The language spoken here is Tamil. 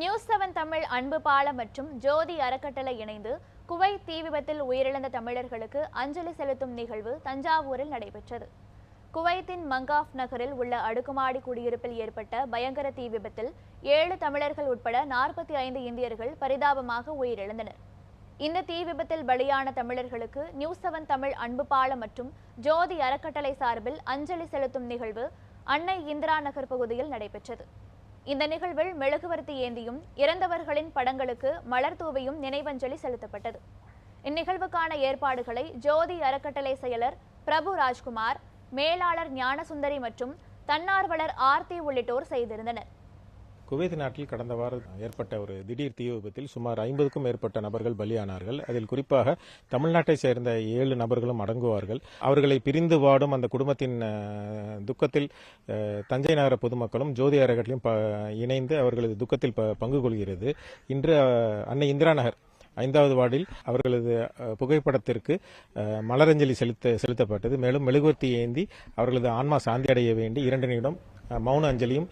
நியூஸ் செவன் தமிழ் அன்பு பாலம் மற்றும் ஜோதி அறக்கட்டளை இணைந்து குவைத் தீ விபத்தில் உயிரிழந்த தமிழர்களுக்கு அஞ்சலி செலுத்தும் நிகழ்வு தஞ்சாவூரில் நடைபெற்றது. குவைத்தின் மங்காஃப் நகரில் உள்ள அடுக்குமாடி குடியிருப்பில் ஏற்பட்ட பயங்கர தீ விபத்தில் ஏழு தமிழர்கள் உட்பட நாற்பத்தி ஐந்து இந்தியர்கள் பரிதாபமாக உயிரிழந்தனர். இந்த தீ விபத்தில் பலியான தமிழர்களுக்கு நியூஸ் செவன் தமிழ் அன்பு பாலம் மற்றும் ஜோதி அறக்கட்டளை சார்பில் அஞ்சலி செலுத்தும் நிகழ்வு அன்னை இந்திரா நகர் பகுதியில் நடைபெற்றது. இந்த நிகழ்வில் மெழுகுவர்த்தி ஏந்தியும் இறந்தவர்களின் படங்களுக்கு மலர் தூவியும் நினைவஞ்சலி செலுத்தப்பட்டது. இந்நிகழ்வுக்கான ஏற்பாடுகளை ஜோதி அறக்கட்டளை செயலர் பிரபு ராஜ்குமார் மேலாளர் ஞானசுந்தரி மற்றும் தன்னார்வலர் ஆர்த்தி உள்ளிட்டோர் செய்திருந்தனர். குவைத் நாட்டில் கடந்த வாரம் ஏற்பட்ட ஒரு திடீர் தீ விபத்தில் சுமார் ஐம்பதுக்கும் மேற்பட்ட நபர்கள் பலியானார்கள். அதில் குறிப்பாக தமிழ்நாட்டை சேர்ந்த ஏழு நபர்களும் அடங்குவார்கள். அவர்களை பிரிந்து வாடும் அந்த குடும்பத்தின் துக்கத்தில் தஞ்சை நகர பொதுமக்களும் ஜோதி அறக்கட்டளையும் ப- இணைந்து அவர்களது துக்கத்தில் ப- பங்கு கொள்கிறது. இன்று அன்னை இந்திரா நகர் ஐந்தாவது வார்டில் அவர்களது புகைப்படத்திற்கு மலரஞ்சலி செலுத்த செலுத்தப்பட்டது. மேலும் மெழுகுவர்த்தி ஏந்தி அவர்களது ஆன்மா சாந்தி அடைய வேண்டி இரண்டு நிமிடம் மௌன அஞ்சலியும்